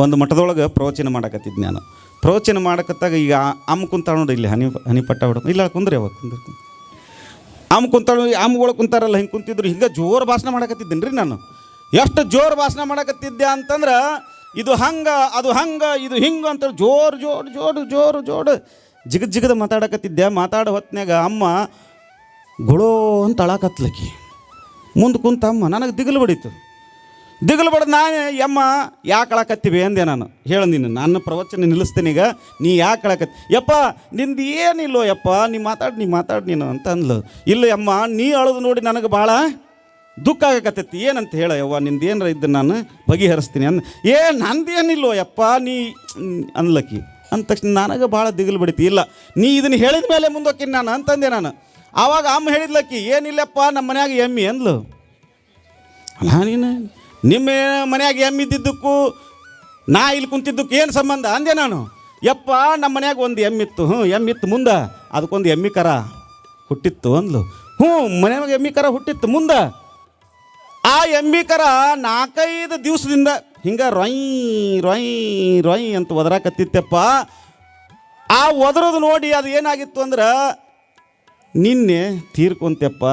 ಒಂದು ಮಠದೊಳಗೆ ಪ್ರವಚನ ಮಾಡಕತ್ತಿದ್ದು ನಾನು ಪ್ರವಚನ ಮಾಡಕತ್ತಾಗ ಈಗ ಅಮ್ಮ ಕುಂತಾಳ ನೋಡಿ ಇಲ್ಲಿ ಹನಿ ಹನಿ ಪಟ್ಟ ಇಲ್ಲ, ಕುಂದ್ರಿ ಅವಾಗ ಕುಂದ್ರಿ. ಅಮ್ಮ ಕುಂತಾಳು ಅಮ್ಮಗಳು ಕುಂತಾರಲ್ಲ, ಹಿಂಗೆ ಕುಂತಿದ್ರು, ಹಿಂಗೆ ಜೋರು ಭಾಷಣ ಮಾಡಕತ್ತಿದ್ದೀನಿ ರೀ ನಾನು. ಎಷ್ಟು ಜೋರು ಭಾಷಣ ಮಾಡಕತ್ತಿದ್ದೆ ಅಂತಂದ್ರೆ, ಇದು ಹಂಗ, ಅದು ಹಂಗ, ಇದು ಹಿಂಗ ಅಂತ ಜೋರು ಜೋರು ಜೋರು ಜೋರು ಜೋರು ಜಿಗದ್ ಜಿಗದ ಮಾತಾಡಕತ್ತಿದ್ದೆ ಮಾತಾಡೋ ಹೊತ್ನ್ಯಾಗ ಅಮ್ಮ ಗುಳೋ ಅಂತ ಅಳಾಕತ್ಲಕ್ಕಿ ಮುಂದೆ ಕುಂತ ಅಮ್ಮ, ನನಗೆ ದಿಗಲು ಬಡೀತು. ದಿಗಲು ಬಡ್ದು ನಾನು ಯಮ್ಮ ಯಾಕೆ ಅಂದೆ ನಾನು. ಹೇಳು ನೀನು, ನನ್ನ ಪ್ರವಚನ ನಿಲ್ಲಿಸ್ತೀನಿ ಈಗ, ನೀ ಯಾಕೆ ಅಳಕತ್ತಿ? ಯಪ್ಪ, ನಿಂದು ಏನಿಲ್ಲೋ ಯಪ್ಪ, ನೀ ಮಾತಾಡು ನೀ ಮಾತಾಡು ನೀನು ಅಂತ ಅಂದ್ಲು. ಇಲ್ಲ ಯಮ್ಮ, ನೀ ಅಳದು ನೋಡಿ ನನಗೆ ಭಾಳ ದುಃಖ ಆಗಕತ್ತೈತಿ. ಏನಂತ ಹೇಳ ಯವ್ವ, ನಿಂದು ಏನಾರ ಇದ್ದು ನಾನು ಬಗೆಹರಿಸ್ತೀನಿ ಅಂದ್ ಏ, ನಂದೇನಿಲ್ಲೋ ಯಪ್ಪ, ನೀ ಅನ್ಲಕ್ಕಿ ಅಂದ ತಕ್ಷಣ ನನಗೆ ಭಾಳ ದಿಗಲು ಬಡಿತಿ. ಇಲ್ಲ, ನೀ ಇದನ್ನು ಹೇಳಿದ ಮೇಲೆ ಮುಂದೋಕಿನಿ ನಾನು ಅಂತಂದೆ ನಾನು. ಆವಾಗ ಅಮ್ಮ ಹೇಳಿದ್ಲಕ್ಕಿ, ಏನಿಲ್ಲಪ್ಪ ನಮ್ಮ ಮನ್ಯಾಗ ಎಮ್ಮಿ ಅಂದ್ಲು. ನಾನೇನು ನೀನು ನಿಮ್ಮ ಮನ್ಯಾಗ ಎಮ್ಮಿದ್ದಿದ್ದಕ್ಕೂ, ನಾ ಇಲ್ಲಿ ಕುಂತಿದ್ದಕ್ಕೆ ಏನು ಸಂಬಂಧ? ಅಂದೆ ನಾನು. ಯಪ್ಪ, ನಮ್ಮ ಮನ್ಯಾಗ ಒಂದು ಎಮ್ಮಿತ್ತು. ಹ್ಞೂ ಎಮ್ಮಿತ್ತು ಮುಂದೆ. ಅದಕ್ಕೊಂದು ಎಮ್ಮಿ ಕರ ಹುಟ್ಟಿತ್ತು ಅಂದ್ಲು. ಹ್ಞೂ ಮನ್ಯಾಗ ಎಮ್ಮಿ ಕರ ಹುಟ್ಟಿತ್ತು ಮುಂದೆ. ಆ ಎಮ್ಮಿ ಕರ ನಾಲ್ಕೈದು ದಿವಸದಿಂದ ಹಿಂಗೆ ರೊಯ್ ರೊಯ್ ರೊಯ್ ಅಂತ ಒದರಾಕತ್ತಿತ್ತಪ್ಪ. ಆ ಒದರೋದು ನೋಡಿ ಅದು ಏನಾಗಿತ್ತು ಅಂದ್ರೆ, ನಿನ್ನೆ ತೀರ್ಕೊಂತೆಪ್ಪ.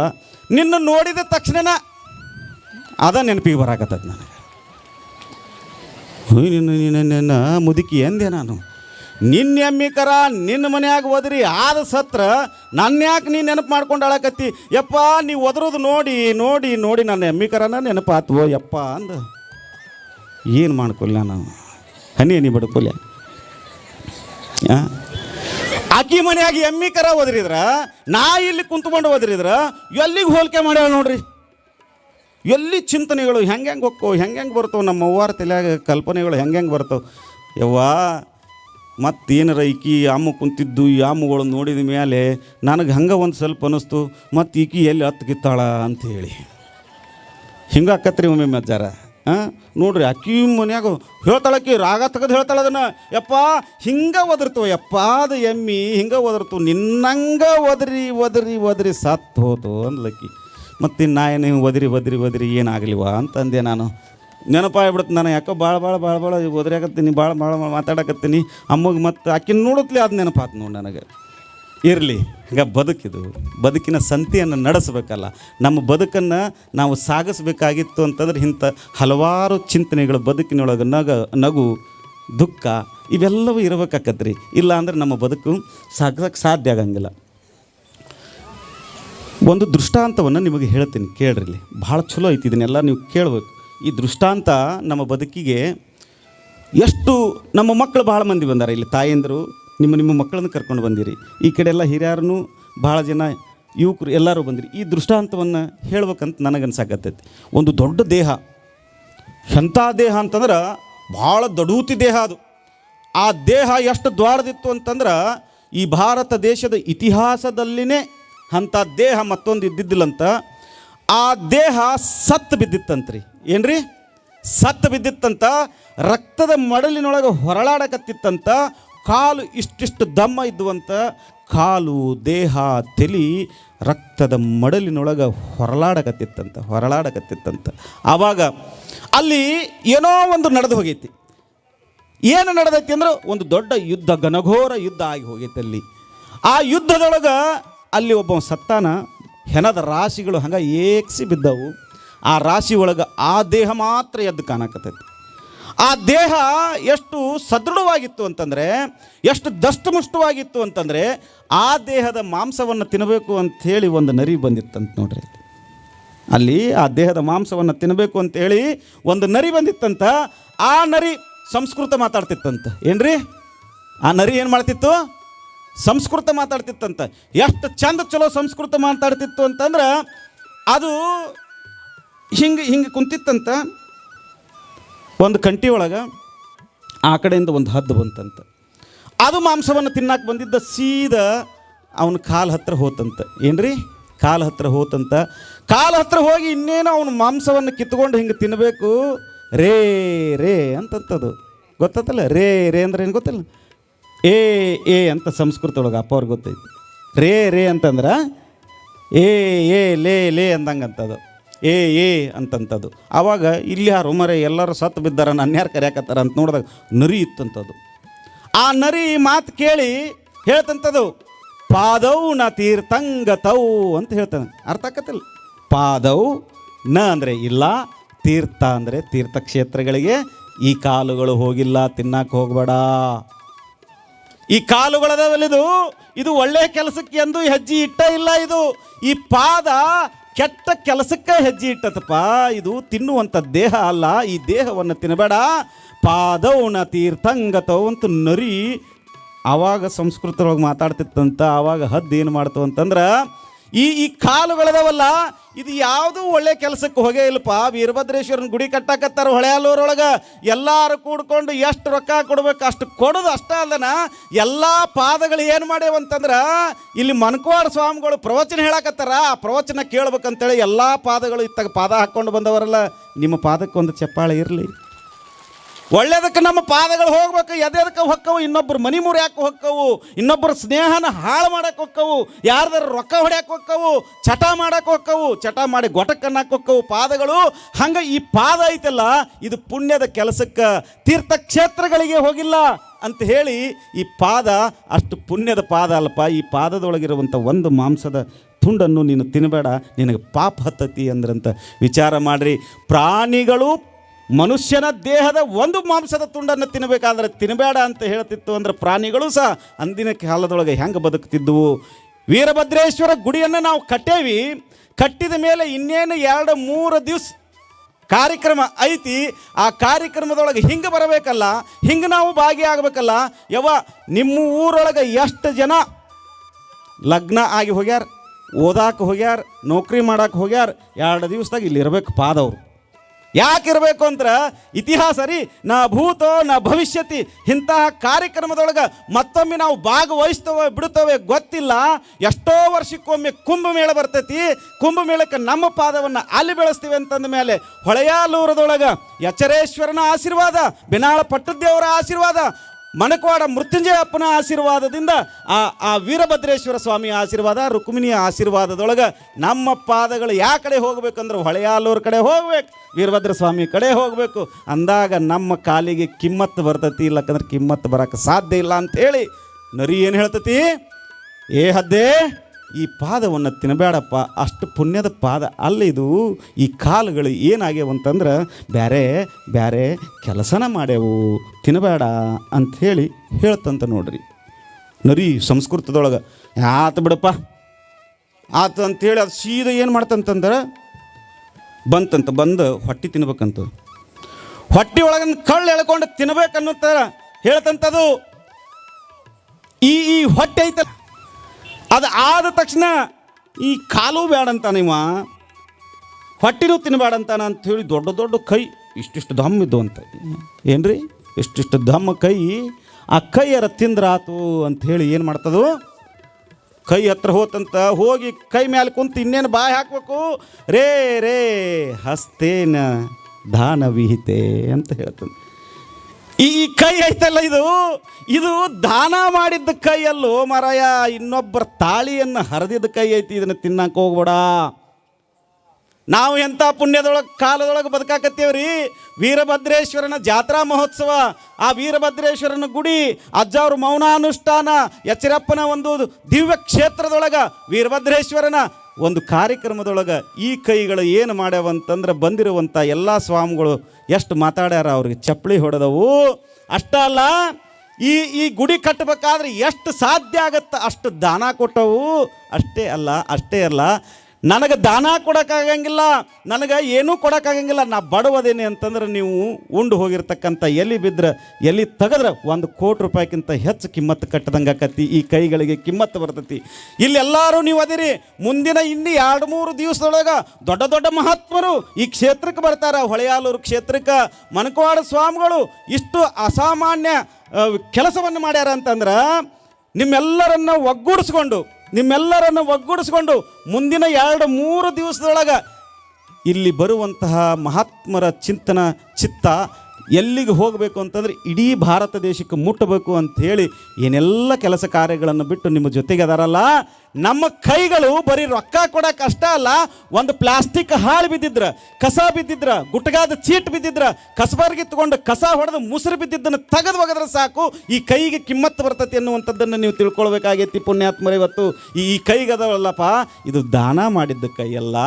ನಿನ್ನ ನೋಡಿದ ತಕ್ಷಣ ಅದ ನೆನಪಿಗೆ ಬರಾಕತ್ತದ ನನಗೆ. ನಿನ್ನ ನಿನ್ನ ನಿನ್ನ ಮುದುಕಿ ಎಂದೆ ನಾನು. ನಿನ್ನ ಎಮ್ಮಿಕರ ನಿನ್ನ ಮನ್ಯಾಗ ಒದ್ರಿ ಆದ ಸತ್ರ ನನ್ನ ಯಾಕೆ ನೀ ನೆನಪು ಮಾಡ್ಕೊಂಡು ಅಳಕತ್ತಿ ಯಪ್ಪ, ನೀ ಒದರೋದು ನೋಡಿ ನೋಡಿ ನೋಡಿ ನನ್ನ ಎಮ್ಮಿಕರನ ನೆನಪಾತ್ವೋ ಯಪ್ಪ ಅಂದ. ಏನು ಮಾಡ್ಕೊಲ್ಲ ನಾನು ಹನಿ ಹನಿ ಬಡ್ಕೊಲ್ಲ? ಆಕಿ ಮನೆಯಾಗಿ ಎಮ್ಮಿ ಕರ ಒದರಿದ್ರ, ನಾ ಇಲ್ಲಿ ಕುಂತ್ಕೊಂಡು ಒದರಿದ್ರ, ಎಲ್ಲಿಗೆ ಹೋಲಿಕೆ ಮಾಡ್ಯಾಳ ನೋಡ್ರಿ? ಎಲ್ಲಿ ಚಿಂತನೆಗಳು ಹೆಂಗೆ ಹೆಂಗೆ ಹೋಕ್ಕೋ, ಹೆಂಗೆ ಹೆಂಗೆ ಬರ್ತವೆ ನಮ್ಮ ಅವ್ವಾರ ತಲೆಯಾಗ ಕಲ್ಪನೆಗಳು ಹೆಂಗೆ ಹೆಂಗೆ ಬರ್ತವೆ ಯವ್ವಾ, ಮತ್ತೇನಾರ ಈಕಿ ಅಮ್ಮ ಕುಂತಿದ್ದು, ಈ ಅಮ್ಮಗಳು ನೋಡಿದ ಮೇಲೆ ನನಗೆ ಹಂಗೆ ಒಂದು ಸ್ವಲ್ಪ ಅನ್ನಿಸ್ತು ಮತ್ತು ಈಕಿ ಎಲ್ಲಿ ಹತ್ತಿಗಿತ್ತಾಳ ಅಂತ ಹೇಳಿ. ಹಿಂಗೆ ಅಕ್ಕತ್ರಿ ಒಮ್ಮೆ ಮಜ್ಜಾರ ಹಾಂ ನೋಡ್ರಿ ಅಕ್ಕಿ ಮನ್ಯಾಗ ಹೇಳ್ತಾಳಕ್ಕಿ ರಾಗ ತೆಗೆದು ಹೇಳ್ತಾಳ ಅದನ್ನು. ಯಪ್ಪ, ಹಿಂಗೆ ಒದರ್ತವ ಯಪ್ಪ, ಅದು ಎಮ್ಮಿ, ಹಿಂಗೆ ಒದರ್ತು, ನಿನ್ನಂಗೆ ಒದರಿ ಒದರಿ ಒದರಿ ಸತ್ತು ಹೋತು ಅಂದ್ಲಕ್ಕಿ ಮತ್ತು ನಾ ಏನು ಒದರಿ ಒದರಿ ಒದರಿ ಏನಾಗಲಿವ ಅಂತಂದೆ ನಾನು. ನೆನಪಾಗ್ಬಿಡುತ್ತೆ ನಾನು ಯಾಕೋ ಭಾಳ ಭಾಳ ಭಾಳ ಭಾಳ ಒದರಾಕತ್ತೀನಿ ಭಾಳ ಭಾಳ ಮಾತಾಡಕತ್ತೀನಿ. ಅಮ್ಮಗೆ ಮತ್ತು ಆಕಿನ ನೋಡುತ್ತಲೇ ಅದು ನೆನಪಾತು ನೋಡಿ ನನಗೆ. ಇರಲಿ, ಈಗ ಬದುಕಿದು, ಬದುಕಿನ ಸಂತೆಯನ್ನು ನಡೆಸಬೇಕಲ್ಲ. ನಮ್ಮ ಬದುಕನ್ನು ನಾವು ಸಾಗಿಸಬೇಕಾಗಿತ್ತು ಅಂತಂದ್ರೆ ಇಂಥ ಹಲವಾರು ಚಿಂತನೆಗಳು ಬದುಕಿನೊಳಗೆ ನಗ, ನಗು, ದುಃಖ ಇವೆಲ್ಲವೂ ಇರಬೇಕಾಕತ್ರಿ. ಇಲ್ಲ ಅಂದ್ರೆ ನಮ್ಮ ಬದುಕು ಸಾಗಿಸೋಕ್ಕೆ ಸಾಧ್ಯ ಆಗಂಗಿಲ್ಲ. ಒಂದು ದೃಷ್ಟಾಂತವನ್ನು ನಿಮಗೆ ಹೇಳ್ತೀನಿ, ಕೇಳ್ರಿ ಭಾಳ ಚಲೋ ಐತಿ, ಇದನ್ನೆಲ್ಲ ನೀವು ಕೇಳಬೇಕು. ಈ ದೃಷ್ಟಾಂತ ನಮ್ಮ ಬದುಕಿಗೆ ಎಷ್ಟು, ನಮ್ಮ ಮಕ್ಕಳು ಭಾಳ ಮಂದಿ ಬಂದಾರೆ. ಇಲ್ಲಿ ತಾಯಂದರು, ನಿಮ್ಮ ನಿಮ್ಮ ಮಕ್ಕಳನ್ನು ಕರ್ಕೊಂಡು ಬಂದಿರಿ. ಈ ಕಡೆ ಎಲ್ಲ ಹಿರಿಯರನ್ನು, ಭಾಳ ಜನ ಯುವಕರು ಎಲ್ಲರೂ ಬಂದಿರಿ. ಈ ದೃಷ್ಟಾಂತವನ್ನು ಹೇಳ್ಬೇಕಂತ ನನಗನ್ಸಾಕತ್ತೈತಿ. ಒಂದು ದೊಡ್ಡ ದೇಹ, ಎಂಥ ದೇಹ ಅಂತಂದ್ರೆ ಭಾಳ ದಡೂತಿ ದೇಹ ಅದು. ಆ ದೇಹ ಎಷ್ಟು ದ್ವಾರದಿತ್ತು ಅಂತಂದ್ರೆ ಈ ಭಾರತ ದೇಶದ ಇತಿಹಾಸದಲ್ಲಿನೇ ಅಂಥ ದೇಹ ಮತ್ತೊಂದು ಇದ್ದಿದ್ದಿಲ್ಲಂತ, ಆ ದೇಹ ಸತ್ತು ಬಿದ್ದಿತ್ತಂತ್ರಿ. ಏನ್ರಿ? ಸತ್ತು ಬಿದ್ದಿತ್ತಂತ, ರಕ್ತದ ಮಡಲಿನೊಳಗೆ ಹೊರಳಾಡಕತ್ತಿತ್ತಂತ, ಕಾಲು ಇಷ್ಟಿಷ್ಟು ದಮ್ಮ ಇದ್ದುವಂತ, ಕಾಲು, ದೇಹ, ತಲಿ ರಕ್ತದ ಮಡಲಿನೊಳಗೆ ಹೊರಳಾಡಕತ್ತಿತ್ತಂತ ಹೊರಳಾಡಕತ್ತಿತ್ತಂತ. ಆವಾಗ ಅಲ್ಲಿ ಏನೋ ಒಂದು ನಡೆದು ಹೋಗೈತಿ. ಏನು ನಡೆದೈತಿ ಅಂದ್ರೆ ಒಂದು ದೊಡ್ಡ ಯುದ್ಧ, ಘನಘೋರ ಯುದ್ಧ ಆಗಿ ಹೋಗೈತೆ ಅಲ್ಲಿ. ಆ ಯುದ್ಧದೊಳಗೆ ಅಲ್ಲಿ ಒಬ್ಬ ಸತ್ತಾನ, ಹೆಣದ ರಾಶಿಗಳು ಹಂಗೆ ಏಕ್ಸಿ ಬಿದ್ದವು. ಆ ರಾಶಿ ಒಳಗೆ ಆ ದೇಹ ಮಾತ್ರ ಎದ್ದು ಕಾಣಕತ್ತೈತಿ. ಆ ದೇಹ ಎಷ್ಟು ಸದೃಢವಾಗಿತ್ತು ಅಂತಂದರೆ, ಎಷ್ಟು ದಷ್ಟಮುಷ್ಟವಾಗಿತ್ತು ಅಂತಂದರೆ, ಆ ದೇಹದ ಮಾಂಸವನ್ನು ತಿನ್ನಬೇಕು ಅಂಥೇಳಿ ಒಂದು ನರಿ ಬಂದಿತ್ತಂತ ನೋಡ್ರಿ. ಅಲ್ಲಿ ಆ ದೇಹದ ಮಾಂಸವನ್ನು ತಿನ್ನಬೇಕು ಅಂತೇಳಿ ಒಂದು ನರಿ ಬಂದಿತ್ತಂತ, ಆ ನರಿ ಸಂಸ್ಕೃತ ಮಾತಾಡ್ತಿತ್ತಂತ. ಏನ್ರಿ? ಆ ನರಿ ಏನು ಮಾಡ್ತಿತ್ತು? ಸಂಸ್ಕೃತ ಮಾತಾಡ್ತಿತ್ತಂತ. ಎಷ್ಟು ಚಂದ ಚಲೋ ಸಂಸ್ಕೃತ ಮಾತಾಡ್ತಿತ್ತು ಅಂತಂದ್ರೆ ಅದು ಹಿಂಗೆ ಹಿಂಗೆ ಕುಂತಿತ್ತಂತ. ಒಂದು ಕಂಟಿ ಒಳಗೆ ಆ ಕಡೆಯಿಂದ ಒಂದು ಹದ್ದು ಬಂತಂತ. ಅದು ಮಾಂಸವನ್ನು ತಿನ್ನಕ್ಕೆ ಬಂದಿದ್ದ ಸೀದಾ ಅವನ ಕಾಲು ಹತ್ರ ಹೋತಂತ. ಏನ್ರಿ? ಕಾಲು ಹತ್ರ ಹೋತಂತ. ಕಾಲು ಹತ್ರ ಹೋಗಿ ಇನ್ನೇನು ಅವನ ಮಾಂಸವನ್ನು ಕಿತ್ಕೊಂಡು ಹಿಂಗೆ ತಿನ್ನಬೇಕು ರೇ ರೇ ಅಂತಂತದು. ಗೊತ್ತಲ್ಲ ರೇ ರೇ ಅಂದ್ರೆ ಏನು ಗೊತ್ತಿಲ್ಲ? ಏ ಏ ಅಂತ ಸಂಸ್ಕೃತ ಒಳಗೆ ಅಪ್ಪ ಅವ್ರಿಗೆ ಗೊತ್ತೈತಿ. ರೇ ರೇ ಅಂತಂದ್ರೆ ಏ ಏ, ಲೇ ಲೇ ಅಂದಂಗೆ ಅಂತದು ಏ ಏ ಅಂತಂಥದ್ದು ಆವಾಗ ಇಲ್ಲಿ ಯಾರು ಮರೆ ಎಲ್ಲರೂ ಸತ್ತು ಬಿದ್ದಾರ ನನ್ನ ಯಾರು ಕರೆಯಕತ್ತಾರ ಅಂತ ನೋಡಿದಾಗ ನರಿ ಇತ್ತಂಥದ್ದು ಆ ನರಿ ಮಾತು ಕೇಳಿ ಹೇಳ್ತಂಥದ್ದು ಪಾದೌ ನ ತೀರ್ಥಂಗತೌ ಅಂತ ಹೇಳ್ತಾನೆ ಅರ್ಥ ಆಕತ್ತಿಲ್ಲ. ಪಾದೌ ನ ಅಂದರೆ ಇಲ್ಲ, ತೀರ್ಥ ಅಂದರೆ ತೀರ್ಥಕ್ಷೇತ್ರಗಳಿಗೆ, ಈ ಕಾಲುಗಳು ಹೋಗಿಲ್ಲ ತಿನ್ನಕ್ಕೆ ಹೋಗಬೇಡ. ಈ ಕಾಲುಗಳದವಲ್ಲಿದು ಇದು ಒಳ್ಳೆಯ ಕೆಲಸಕ್ಕೆ ಎಂದು ಹೆಜ್ಜೆ ಇಟ್ಟ ಇಲ್ಲ ಇದು. ಈ ಪಾದ ಕೆಟ್ಟ ಕೆಲಸಕ್ಕೆ ಹೆಜ್ಜೆ ಇಟ್ಟತಪ್ಪ ಇದು ತಿನ್ನುವಂಥ ದೇಹ ಅಲ್ಲ. ಈ ದೇಹವನ್ನು ತಿನ್ನಬೇಡ. ಪಾದೌನ ತೀರ್ಥಂಗತವು ಅಂತ ನರಿ. ಆವಾಗ ಸಂಸ್ಕೃತದೊಳಗೆ ಮಾತಾಡ್ತಿತ್ತಂತ ಆವಾಗ ಹದ್ದು ಏನು ಮಾಡ್ತು ಅಂತಂದ್ರೆ ಈ ಈ ಕಾಲುಗಳದವಲ್ಲ ಇದು ಯಾವುದೂ ಒಳ್ಳೆ ಕೆಲಸಕ್ಕೆ ಹೋಗೇ ಇಲ್ಲಪ್ಪ. ವೀರಭದ್ರೇಶ್ವರನ ಗುಡಿ ಕಟ್ಟಾಕತ್ತಾರ ಹೊಳೆಯಲ್ಲೂರೊಳಗೆ. ಎಲ್ಲರೂ ಕೂಡ್ಕೊಂಡು ಎಷ್ಟು ರೊಕ್ಕ ಕೊಡ್ಬೇಕು ಅಷ್ಟು ಕೊಡೋದು ಅಷ್ಟೇ ಅಲ್ಲದನ ಎಲ್ಲ ಪಾದಗಳು ಏನು ಮಾಡ್ಯಾವಂತಂದ್ರೆ ಇಲ್ಲಿ ಮನ್ಕವಾಡ ಸ್ವಾಮಿಗಳು ಪ್ರವಚನ ಹೇಳಕತ್ತಾರ. ಆ ಪ್ರವಚನ ಕೇಳ್ಬೇಕಂತೇಳಿ ಎಲ್ಲ ಪಾದಗಳು ಇತ್ತಾಗ ಪಾದ ಹಾಕ್ಕೊಂಡು ಬಂದವರಲ್ಲ, ನಿಮ್ಮ ಪಾದಕ್ಕೊಂದು ಚಪ್ಪಾಳೆ ಇರಲಿ. ಒಳ್ಳೇದಕ್ಕೆ ನಮ್ಮ ಪಾದಗಳು ಹೋಗ್ಬೇಕು, ಎದೆದಕ್ಕೆ ಹೊಕ್ಕವು ಇನ್ನೊಬ್ಬರು ಮನಿ ಮುರಿಯಾಕೆ ಹೊಕ್ಕವು ಇನ್ನೊಬ್ಬರ ಸ್ನೇಹನ ಹಾಳು ಮಾಡಕ್ಕೆ ಹೊಕ್ಕವು, ಯಾರ್ದಾರು ರೊಕ್ಕ ಹೊಡ್ಯಾಕೆ ಹೊಕ್ಕವು, ಚಟ ಮಾಡಕ್ಕೆ ಹೊಕ್ಕವು, ಚಟ ಮಾಡಿ ಗೊಟಕನ್ನಾಕ ಹೊಕ್ಕವು, ಪಾದಗಳು ಹಂಗೆ ಈ ಪಾದ ಐತಲ್ಲ, ಇದು ಪುಣ್ಯದ ಕೆಲಸಕ್ಕೆ ತೀರ್ಥಕ್ಷೇತ್ರಗಳಿಗೆ ಹೋಗಿಲ್ಲ ಅಂತ ಹೇಳಿ ಈ ಪಾದ ಅಷ್ಟು ಪುಣ್ಯದ ಪಾದ ಅಲ್ಲಪ್ಪ, ಈ ಪಾದದೊಳಗಿರುವಂಥ ಒಂದು ಮಾಂಸದ ತುಂಡನ್ನು ನೀನು ತಿನ್ನಬೇಡ ನಿನಗೆ ಪಾಪ ಹತ್ತತಿ ಅಂದ್ರಂತ ವಿಚಾರ ಮಾಡ್ರಿ. ಪ್ರಾಣಿಗಳು ಮನುಷ್ಯನ ದೇಹದ ಒಂದು ಮಾಂಸದ ತುಂಡನ್ನು ತಿನ್ನಬೇಕಾದ್ರೆ ತಿನ್ನಬೇಡ ಅಂತ ಹೇಳ್ತಿತ್ತು ಅಂದರೆ ಪ್ರಾಣಿಗಳು ಸಹ ಅಂದಿನ ಕಾಲದೊಳಗೆ ಹೆಂಗೆ ಬದುಕ್ತಿದ್ವು? ವೀರಭದ್ರೇಶ್ವರ ಗುಡಿಯನ್ನು ನಾವು ಕಟ್ಟೇವಿ, ಕಟ್ಟಿದ ಮೇಲೆ ಇನ್ನೇನು ಎರಡು ಮೂರು ದಿವಸ ಕಾರ್ಯಕ್ರಮ ಐತಿ, ಆ ಕಾರ್ಯಕ್ರಮದೊಳಗೆ ಹಿಂಗೆ ಬರಬೇಕಲ್ಲ, ಹಿಂಗೆ ನಾವು ಭಾಗಿಯಾಗಬೇಕಲ್ಲ ಯವ ನಿಮ್ಮ ಊರೊಳಗೆ ಎಷ್ಟು ಜನ ಲಗ್ನ ಆಗಿ ಹೋಗ್ಯಾರ, ಓದಾಕ ಹೋಗ್ಯಾರ, ನೌಕರಿ ಮಾಡಕ್ಕೆ ಹೋಗ್ಯಾರ, ಎರಡು ದಿವಸದಾಗ ಇಲ್ಲಿ ಇರ್ಬೇಕು ಪಾದವ್ರು. ಯಾಕಿರಬೇಕು ಅಂದ್ರೆ ಇತಿಹಾಸ ರೀ, ನ ಭೂತೋ, ನ ಭವಿಷ್ಯತಿ, ಇಂತಹ ಕಾರ್ಯಕ್ರಮದೊಳಗೆ ಮತ್ತೊಮ್ಮೆ ನಾವು ಭಾಗವಹಿಸ್ತವೆ ಬಿಡುತ್ತವೆ ಗೊತ್ತಿಲ್ಲ. ಎಷ್ಟೋ ವರ್ಷಕ್ಕೊಮ್ಮೆ ಕುಂಭಮೇಳ ಬರ್ತೈತಿ. ಕುಂಭಮೇಳಕ್ಕೆ ನಮ್ಮ ಪಾದವನ್ನು ಅಲ್ಲಿ ಬೆಳೆಸ್ತೀವಿ ಅಂತಂದ ಮೇಲೆ ಹೊಳೆಯಾಲೂರದೊಳಗೆ ಎಚ್ಚರೇಶ್ವರನ ಆಶೀರ್ವಾದ ಬಿನಾಳ ಪಟ್ಟದೇವರ ಆಶೀರ್ವಾದ ಮಣಕವಾಡ ಮೃತ್ಯುಂಜಯ ಅಪ್ಪನ ಆಶೀರ್ವಾದದಿಂದ ಆ ಆ ವೀರಭದ್ರೇಶ್ವರ ಸ್ವಾಮಿಯ ಆಶೀರ್ವಾದ, ರುಕ್ಮಿಣಿಯ ಆಶೀರ್ವಾದದೊಳಗೆ ನಮ್ಮ ಪಾದಗಳು ಯಾ ಕಡೆ ಹೋಗಬೇಕಂದ್ರೆ ಹೊಳೆಯಾಲೂರ ಕಡೆ ಹೋಗ್ಬೇಕು ವೀರಭದ್ರ ಸ್ವಾಮಿ ಕಡೆ ಹೋಗಬೇಕು. ಅಂದಾಗ ನಮ್ಮ ಕಾಲಿಗೆ ಕಿಮ್ಮತ್ತು ಬರ್ತತಿ ಇಲ್ಲಕ್ಕಂದ್ರೆ ಕಿಮ್ಮತ್ತು ಬರೋಕ್ಕೆ ಸಾಧ್ಯ ಇಲ್ಲ ಅಂತೇಳಿ ನರಿ ಏನು ಹೇಳ್ತತಿ? ಏ ಹದ್ದೇ ಈ ಪಾದವನ್ನು ತಿನ್ನಬೇಡಪ್ಪ, ಅಷ್ಟು ಪುಣ್ಯದ ಪಾದ. ಅಲ್ಲ ಇದು ಈ ಕಾಲುಗಳು ಏನಾಗ್ಯವು ಅಂತಂದ್ರೆ ಬೇರೆ ಬೇರೆ ಕೆಲಸನ ಮಾಡ್ಯಾವು, ತಿನ್ನಬೇಡ ಅಂಥೇಳಿ ಹೇಳ್ತಂತ ನೋಡ್ರಿ. ನರಿ ಸಂಸ್ಕೃತದೊಳಗೆ, ಆತು ಬಿಡಪ್ಪ, ಆತು ಅಂಥೇಳಿ ಅದು ಸೀದಾ ಏನು ಮಾಡ್ತಂತಂದ್ರೆ, ಬಂತಂತ ಬಂದು ಹೊಟ್ಟೆ ತಿನ್ಬೇಕಂತ. ಹೊಟ್ಟೆ ಒಳಗಿನ ಕಳ್ಳು ಎಳ್ಕೊಂಡು ತಿನ್ಬೇಕನ್ನುತ್ತ ಹೇಳ್ತಂತದು. ಈ ಈ ಹೊಟ್ಟೆ ಐತಲ್ಲ ಅದು ಆದ ತಕ್ಷಣ ಈ ಕಾಲು ಬೇಡ ಅಂತಾನೆ ಇವ, ಹೊಟ್ಟಿನೂ ತಿನ್ನಬೇಡಂತಾನ ಹೇಳಿ ದೊಡ್ಡ ದೊಡ್ಡ ಕೈ, ಇಷ್ಟಿಷ್ಟು ಧಮ್ಮ ಇದ್ದು ಅಂತ. ಏನ್ರಿ? ಇಷ್ಟಿಷ್ಟು ದಮ್ಮ ಕೈ, ಆ ಕೈಯರ ತಿಂದ್ರಾತು ಅಂತ ಹೇಳಿ ಏನು ಮಾಡ್ತದು? ಕೈ ಹತ್ರ ಹೋತಂತ ಹೋಗಿ ಕೈ ಮೇಲೆ ಕುಂತು ಇನ್ನೇನು ಬಾಯಿ ಹಾಕ್ಬೇಕು? ರೇ ರೇ ಹಸ್ತೇನ ದಾನ ವಿಹಿತೆ ಅಂತ ಹೇಳ್ತಾನೆ. ಈ ಕೈ ಐತಲ್ಲ ಇದು? ಇದು ದಾನ ಮಾಡಿದ್ದ ಕೈಯಲ್ಲೋ ಮರಾಯ, ಇನ್ನೊಬ್ಬರ ತಾಳಿಯನ್ನು ಹರಿದಿದ್ದ ಕೈ ಐತಿ, ಇದನ್ನು ತಿನ್ನಕ್ಕೆ ಹೋಗ್ಬೇಡ. ನಾವು ಎಂಥ ಪುಣ್ಯದೊಳಗೆ, ಕಾಲದೊಳಗೆ ಬದುಕಾಕತ್ತೀವ್ರಿ? ವೀರಭದ್ರೇಶ್ವರನ ಜಾತ್ರಾ ಮಹೋತ್ಸವ. ಆ ವೀರಭದ್ರೇಶ್ವರನ ಗುಡಿ, ಅಜ್ಜವ್ರ ಮೌನಾನುಷ್ಠಾನ ಯಚರಪ್ಪನ ಒಂದು ದಿವ್ಯ ಕ್ಷೇತ್ರದೊಳಗೆ ವೀರಭದ್ರೇಶ್ವರನ ಒಂದು ಕಾರ್ಯಕ್ರಮದೊಳಗೆ ಈ ಕೈಗಳು ಏನು ಮಾಡ್ಯಾವಂತಂದ್ರೆ ಬಂದಿರುವಂಥ ಎಲ್ಲ ಸ್ವಾಮಿಗಳು ಎಷ್ಟು ಮಾತಾಡ್ಯಾರ, ಅವ್ರಿಗೆ ಚಪ್ಪಳಿ ಹೊಡೆದವು. ಅಷ್ಟ ಅಲ್ಲ ಈ ಈ ಗುಡಿ ಕಟ್ಟಬೇಕಾದ್ರೆ ಎಷ್ಟು ಸಾಧ್ಯ ಆಗತ್ತೆ ಅಷ್ಟು ದಾನ ಕೊಟ್ಟವು. ಅಷ್ಟೇ ಅಲ್ಲ ಅಷ್ಟೇ ಅಲ್ಲ ನನಗೆ ದಾನ ಕೊಡೋಕ್ಕಾಗಂಗಿಲ್ಲ, ನನಗೆ ಏನೂ ಕೊಡೋಕ್ಕಾಗಂಗಿಲ್ಲ, ನಾ ಬಡವದೇನೆ ಅಂತಂದ್ರೆ ನೀವು ಉಂಡು ಹೋಗಿರ್ತಕ್ಕಂಥ ಎಲ್ಲಿ ಬಿದ್ದರೆ ಎಲ್ಲಿ ತೆಗೆದ್ರೆ ಒಂದು ಕೋಟಿ ರೂಪಾಯಿಗಿಂತ ಹೆಚ್ಚು ಕಿಮ್ಮತ್ತು ಕಟ್ಟದಂಗೆ ಆಕತಿ, ಈ ಕೈಗಳಿಗೆ ಕಿಮ್ಮತ್ತು ಬರ್ತೈತಿ. ಇಲ್ಲೆಲ್ಲರೂ ನೀವು ಅದಿರಿ, ಮುಂದಿನ ಇನ್ನು ಎರಡು ಮೂರು ದಿವಸದೊಳಗೆ ದೊಡ್ಡ ದೊಡ್ಡ ಮಹಾತ್ಮರು ಈ ಕ್ಷೇತ್ರಕ್ಕೆ ಬರ್ತಾರೆ, ಹೊಳೆಯಾಲೂರು ಕ್ಷೇತ್ರಕ್ಕೆ. ಮನಕವಾಡ ಸ್ವಾಮಿಗಳು ಇಷ್ಟು ಅಸಾಮಾನ್ಯ ಕೆಲಸವನ್ನು ಮಾಡ್ಯಾರ ಅಂತಂದ್ರೆ ನಿಮ್ಮೆಲ್ಲರನ್ನ ಒಗ್ಗೂಡಿಸ್ಕೊಂಡು ನಿಮ್ಮೆಲ್ಲರನ್ನು ಒಗ್ಗೂಡಿಸ್ಕೊಂಡು ಮುಂದಿನ ಎರಡು ಮೂರು ದಿವಸದೊಳಗೆ ಇಲ್ಲಿ ಬರುವಂತಹ ಮಹಾತ್ಮರ ಚಿಂತನ ಚಿತ್ತ ಎಲ್ಲಿಗೆ ಹೋಗಬೇಕು ಅಂತಂದ್ರೆ ಇಡೀ ಭಾರತ ದೇಶಕ್ಕೆ ಮುಟ್ಟಬೇಕು ಅಂತ ಹೇಳಿ ಏನೆಲ್ಲ ಕೆಲಸ ಕಾರ್ಯಗಳನ್ನು ಬಿಟ್ಟು ನಿಮ್ಮ ಜೊತೆಗೆ ಅದಾರಲ್ಲ ನಮ್ಮ ಕೈಗಳು ಬರೀ ರೊಕ್ಕ ಕೊಡಕ್ಕೆ ಅಷ್ಟ ಅಲ್ಲ, ಒಂದು ಪ್ಲಾಸ್ಟಿಕ್ ಹಾಳು ಬಿದ್ದಿದ್ರ, ಕಸ ಬಿದ್ದಿದ್ರ, ಗುಟ್ಗಾದ ಚೀಟ್ ಬಿದ್ದಿದ್ರ, ಕಸಬಾರಿಗೆ ತಗೊಂಡು ಕಸ ಹೊಡೆದು ಮುಸುರು ಬಿದ್ದಿದ್ದನ್ನು ತೆಗೆದು ಒಗೆದ್ರೆ ಸಾಕು, ಈ ಕೈಗೆ ಕಿಮ್ಮತ್ತು ಬರ್ತತಿ ಅನ್ನುವಂಥದ್ದನ್ನು ನೀವು ತಿಳ್ಕೊಳ್ಬೇಕಾಗೈತಿ ಪುಣ್ಯಾತ್ಮರ. ಇವತ್ತು ಈ ಕೈಗದವಲ್ಲಪ್ಪ, ಇದು ದಾನ ಮಾಡಿದ್ದ ಕೈಯಲ್ಲ,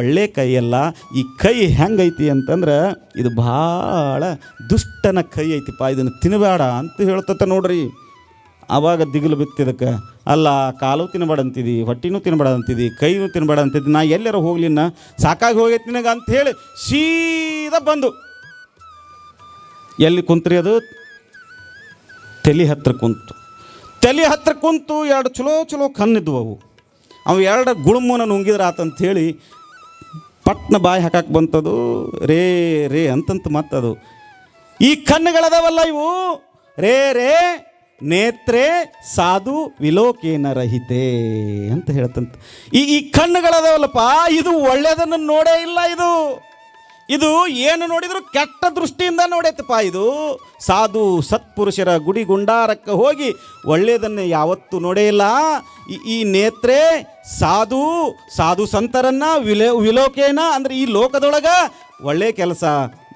ಒಳ್ಳೆ ಕೈಯಲ್ಲ, ಈ ಕೈ ಹೆಂಗೈತಿ ಅಂತಂದ್ರೆ ಇದು ಭಾಳ ದುಷ್ಟನ ಕೈ ಐತಿಪ್ಪ, ಇದನ್ನು ತಿನ್ನಬೇಡ ಅಂತ ಹೇಳ್ತತೆ ನೋಡ್ರಿ. ಆವಾಗ ದಿಗಿಲು ಬಿತ್ತಿದಕ್ಕೆ ಅಲ್ಲ, ಕಾಲು ತಿನ್ನಬೇಡ ಅಂತಿದ್ದಿ ಹೊಟ್ಟಿನೂ ತಿನ್ನಬೇಡ ಅಂತಿದ್ದಿ ಕೈನೂ ತಿನ್ನಬೇಡ ನಾ ಎಲ್ಲಾರ ಹೋಗ್ಲಿನ್ನ ಸಾಕಾಗಿ ಹೋಗೈತಿ ನಿನಗೆ ಅಂತ ಹೇಳಿ ಸೀದಾ ಬಂದು. ಎಲ್ಲಿ ಕುಂತ್ರಿ ಅದು? ತಲೆ ಹತ್ರ ಕುಂತು. ತಲೆ ಹತ್ರ ಕುಂತು ಎರಡು ಚಲೋ ಚಲೋ ಕಣ್ಣಿದ್ವು ಅವು ಅವು ಎರಡು ಗುಳುಮನ ನುಂಗಿದ್ರ ಆತಂಥೇಳಿ ಪಟ್ನ ಬಾಯಿ ಹಾಕಕ್ಕೆ ಬಂತದು, ರೇ ರೇ ಅಂತಂತ ಮತ್ತದು. ಈ ಕಣ್ಣುಗಳದಾವಲ್ಲ ಇವು? ರೇ ರೇ. ನೇತ್ರೆ ಸಾಧು ವಿಲೋಕೇನ ರಹಿತೆ ಅಂತ ಹೇಳ್ತಂತ ಈ ಈ ಕಣ್ಣುಗಳದವಲ್ಲಪ್ಪ, ಇದು ಒಳ್ಳೆಯದನ್ನು ನೋಡೇ ಇಲ್ಲ ಇದು. ಇದು ಏನು ನೋಡಿದ್ರು ಕೆಟ್ಟ ದೃಷ್ಟಿಯಿಂದ ನೋಡೈತಪ್ಪ ಇದು. ಸಾಧು ಸತ್ಪುರುಷರ ಗುಡಿ ಗುಂಡಾರಕ್ಕೆ ಹೋಗಿ ಒಳ್ಳೆಯದನ್ನು ಯಾವತ್ತೂ ನೋಡೇ ಇಲ್ಲ. ಈ ನೇತ್ರೆ ಸಾಧು ಸಾಧು ಸಂತರನ್ನ, ವಿಲೋ, ವಿಲೋಕೇನ, ಅಂದ್ರೆ ಈ ಲೋಕದೊಳಗೆ ಒಳ್ಳೆಯ ಕೆಲಸ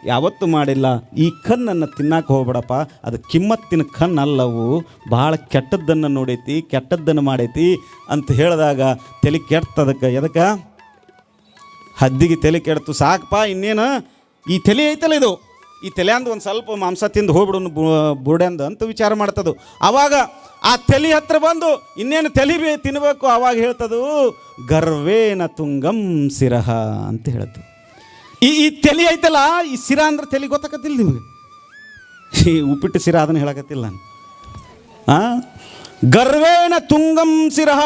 ಯಾವತ್ತೂ ಮಾಡಿಲ್ಲ. ಈ ಕಣ್ಣನ್ನು ತಿನ್ನಕ್ಕೆ ಹೋಗ್ಬೇಡಪ್ಪ. ಅದು ಕಿಮ್ಮತ್ತಿನ ಕಣ್ಣಲ್ಲವು. ಭಾಳ ಕೆಟ್ಟದ್ದನ್ನು ನೋಡೈತಿ, ಕೆಟ್ಟದ್ದನ್ನು ಮಾಡೈತಿ ಅಂತ ಹೇಳಿದಾಗ ತಲೆ ಕೆಡ್ತದಕ್ಕೆ ಎದಕ್ಕೆ? ಹದ್ದಿಗೆ ತಲೆ ಕೆಡ್ತು. ಸಾಕಪ್ಪ, ಇನ್ನೇನು? ಈ ತಲೆ ಐತಲ್ಲ ಇದು. ಈ ತಲೆ ಅಂದು ಒಂದು ಸ್ವಲ್ಪ ಮಾಂಸ ತಿಂದು ಹೋಗ್ಬಿಡು ಬುರ್ಡೆಂದು ಅಂತ ವಿಚಾರ ಮಾಡ್ತದು. ಆವಾಗ ಆ ತಲೆ ಹತ್ರ ಬಂದು ಇನ್ನೇನು ತಲೆ ತಿನ್ನಬೇಕು ಆವಾಗ ಹೇಳ್ತದು, ಗರ್ವೇನ ತುಂಗಂ ಸಿರಹ ಅಂತ ಹೇಳ್ತು ಈ ಈ ತಲೆ ಐತಲ್ಲ, ಈ ಸಿರ ಅಂದ್ರೆ ತಲೆ ಗೊತ್ತಾಕತ್ತಿಲ್ಲ ನಿಮಗೆ? ಈ ಉಪ್ಪಿಟ್ಟು ಸಿರ ಅದನ್ನು ಹೇಳಕತ್ತಿಲ್ಲ ನಾನು. ಆ? ಗರ್ವೇಣ ತುಂಗಂ ಸಿರಹ.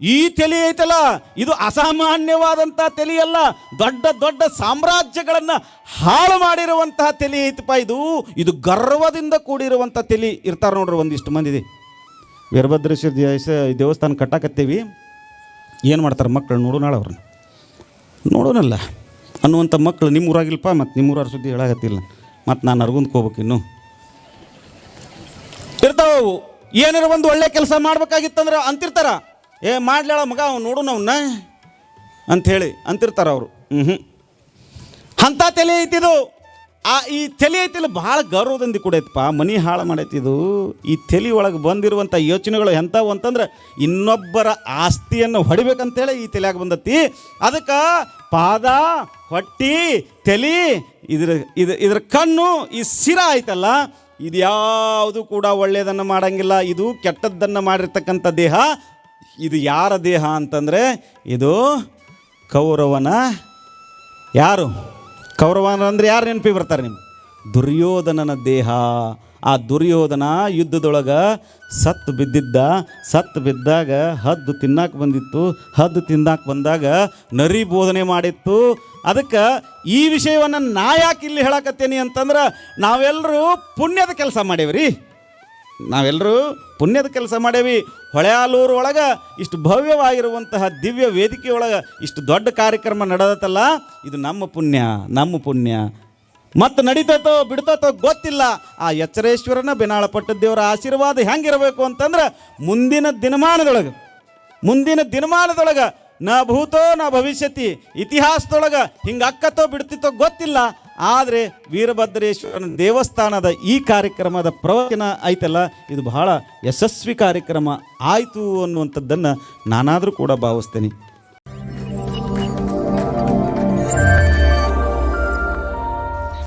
ಈ ತಲೆ ಐತಲ್ಲ, ಇದು ಅಸಾಮಾನ್ಯವಾದಂತಹ ತಲೆಯಲ್ಲ ದೊಡ್ಡ ದೊಡ್ಡ ಸಾಮ್ರಾಜ್ಯಗಳನ್ನು ಹಾಳು ಮಾಡಿರುವಂತಹ ತಲೆ ಐತಪ್ಪ ಇದು. ಇದು ಗರ್ವದಿಂದ ಕೂಡಿರುವಂಥ ತಲೆ ಇರ್ತಾರೆ ನೋಡ್ರಿ ಒಂದಿಷ್ಟು ಮಂದಿ ವೀರಭದ್ರೇಶ್ವರ ದೇವಸ ದೇವಸ್ಥಾನ ಕಟ್ಟಾಕತ್ತೇವಿ. ಏನು ಮಾಡ್ತಾರೆ ಮಕ್ಕಳು ನೋಡೋಣ ಅವ್ರನ್ನ? ನೋಡೋಣಲ್ಲ ಅನ್ನುವಂಥ ಮಕ್ಕಳು ನಿಮ್ಮ ಊರಾಗಿಲ್ಲಪ್ಪ, ಮತ್ತು ನಿಮ್ಮ ಊರಾರ ಸುದ್ದಿ ಹೇಳಾಗತ್ತಿಲ್ಲ ಮತ್ತು ನಾನು ಅರ್ಗುಂದ್ಕೆ ಹೋಗ್ಬೇಕು ಇನ್ನು. ಇರ್ತಾವು ಏನಾರ ಒಂದು ಒಳ್ಳೆ ಕೆಲಸ ಮಾಡ್ಬೇಕಾಗಿತ್ತಂದ್ರೆ ಅಂತಿರ್ತಾರ. ಏ, ಮಾಡ್ಲಾಳ ಮಗ, ಅವ್ನು ನೋಡು ಅವನ್ನ ಅಂಥೇಳಿ ಅಂತಿರ್ತಾರ ಅವರು. ಹ್ಞೂ ಹ್ಞೂ ಅಂಥ ತಲೆ ಐತಿದು ಆ, ಈ ತಲೆ ಐತಿಲ್ಲ ಭಾಳ ಗೌರವದಿಂದ ಕೂಡೈತಪ್ಪ. ಮನಿ ಹಾಳು ಮಾಡೈತಿದು ಈ ತಲೆ ಒಳಗೆ ಬಂದಿರುವಂಥ ಯೋಚನೆಗಳು ಎಂಥವು ಅಂತಂದ್ರೆ ಇನ್ನೊಬ್ಬರ ಆಸ್ತಿಯನ್ನು ಹೊಡಿಬೇಕಂತೇಳಿ ಈ ತಲೆಯಾಗ ಬಂದತಿ ಅದಕ್ಕೆ ಪಾದ, ಹೊಟ್ಟಿ, ತಲೆ, ಇದ್ರ ಇದು ಇದ್ರ ಕಣ್ಣು, ಈ ಸಿರ ಆಯ್ತಲ್ಲ, ಇದು ಯಾವುದು ಕೂಡ ಒಳ್ಳೆಯದನ್ನು ಮಾಡಂಗಿಲ್ಲ. ಇದು ಕೆಟ್ಟದ್ದನ್ನು ಮಾಡಿರ್ತಕ್ಕಂಥ ದೇಹ. ಇದು ಯಾರ ದೇಹ ಅಂತಂದರೆ, ಇದು ಕೌರವನ, ಯಾರು? ಕೌರವನ ಅಂದರೆ ಯಾರು ನೆನಪಿ ಬರ್ತಾರೆ ನಿಮ್ಮ ದುರ್ಯೋಧನನ ದೇಹ. ಆ ದುರ್ಯೋಧನ ಯುದ್ಧದೊಳಗೆ ಸತ್ತು ಬಿದ್ದಿದ್ದ ಸತ್ತು ಬಿದ್ದಾಗ ಹದ್ದು ತಿನ್ನಾಕ ಬಂದಿತ್ತು, ಹದ್ದು ತಿನ್ನಾಕ ಬಂದಾಗ ನರಿ ಬೋಧನೆ ಮಾಡಿತ್ತು. ಅದಕ್ಕೆ ಈ ವಿಷಯವನ್ನು ನಾ ಯಾಕೆ ಇಲ್ಲಿ ಹೇಳಕತ್ತೇನೆ ಅಂತಂದ್ರೆ ನಾವೆಲ್ಲರೂ ಪುಣ್ಯದ ಕೆಲಸ ಮಾಡೇವ್ರಿ. ನಾವೆಲ್ಲರೂ ಪುಣ್ಯದ ಕೆಲಸ ಮಾಡೇವಿ. ಹೊಳೆಯಾಲೂರು ಒಳಗೆ ಇಷ್ಟು ಭವ್ಯವಾಗಿರುವಂತಹ ದಿವ್ಯ ವೇದಿಕೆ ಒಳಗೆ ಇಷ್ಟು ದೊಡ್ಡ ಕಾರ್ಯಕ್ರಮ ನಡೆದತ್ತಲ್ಲ, ಇದು ನಮ್ಮ ಪುಣ್ಯ ನಮ್ಮ ಪುಣ್ಯ. ಮತ್ತು ನಡೀತೈತೋ ಬಿಡ್ತೈತೋ ಗೊತ್ತಿಲ್ಲ. ಆ ಎಚ್ಚರೇಶ್ವರನ ಬೆನಾಳ ಪಟ್ಟದೇವರ ಆಶೀರ್ವಾದ ಹೆಂಗಿರಬೇಕು ಅಂತಂದ್ರೆ ಮುಂದಿನ ದಿನಮಾನದೊಳಗೆ. ಮುಂದಿನ ದಿನಮಾನದೊಳಗೆ ನ ಭೂತೋ, ನ ಭವಿಷ್ಯತಿ, ಇತಿಹಾಸದೊಳಗೆ ಹಿಂಗೆ ಅಕ್ಕತ್ತೋ ಬಿಡ್ತಿತ್ತೋ ಗೊತ್ತಿಲ್ಲ. ಆದರೆ ವೀರಭದ್ರೇಶ್ವರನ ದೇವಸ್ಥಾನದ ಈ ಕಾರ್ಯಕ್ರಮದ ಪ್ರವಚನ ಐತಲ್ಲ, ಇದು ಬಹಳ ಯಶಸ್ವಿ ಕಾರ್ಯಕ್ರಮ ಆಯಿತು ಅನ್ನುವಂಥದ್ದನ್ನು ನಾನಾದರೂ ಕೂಡ ಭಾವಿಸ್ತೇನೆ.